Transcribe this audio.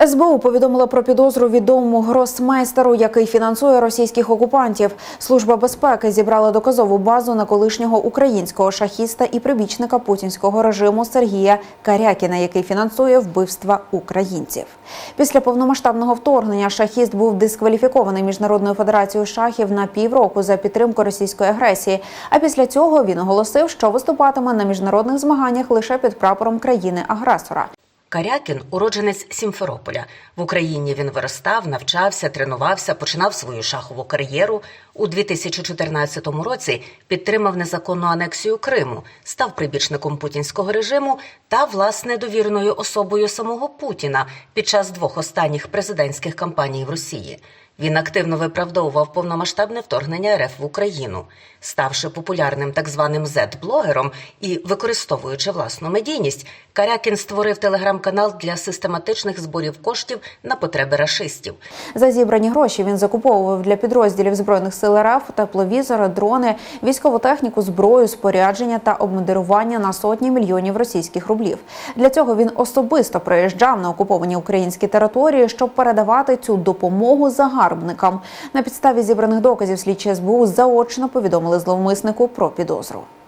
СБУ повідомила про підозру відомому гросмейстеру, який фінансує російських окупантів. Служба безпеки зібрала доказову базу на колишнього українського шахіста і прибічника путінського режиму Сергія Карякіна, який фінансує вбивства українців. Після повномасштабного вторгнення шахіст був дискваліфікований міжнародною федерацією шахів на півроку за підтримку російської агресії. А після цього він оголосив, що виступатиме на міжнародних змаганнях лише під прапором країни-агресора. Карякін уродженець Сімферополя. В Україні він виростав, навчався, тренувався, починав свою шахову кар'єру. У 2014 році підтримав незаконну анексію Криму, став прибічником путінського режиму та власне довіреною особою самого Путіна під час двох останніх президентських кампаній в Росії. Він активно виправдовував повномасштабне вторгнення РФ в Україну, ставши популярним так званим Z-блогером і використовуючи власну медійність, Карякін створив телеграм-канал для систематичних зборів коштів на потреби рашистів. За зібрані гроші він закуповував для підрозділів збройних сил РФ тепловізори, дрони, військову техніку, зброю, спорядження та обмундирування на сотні мільйонів російських рублів. Для цього він особисто приїжджав на окуповані українські території, щоб передавати цю допомогу загарбникам. На підставі зібраних доказів слідчі СБУ заочно повідомили зловмиснику про підозру.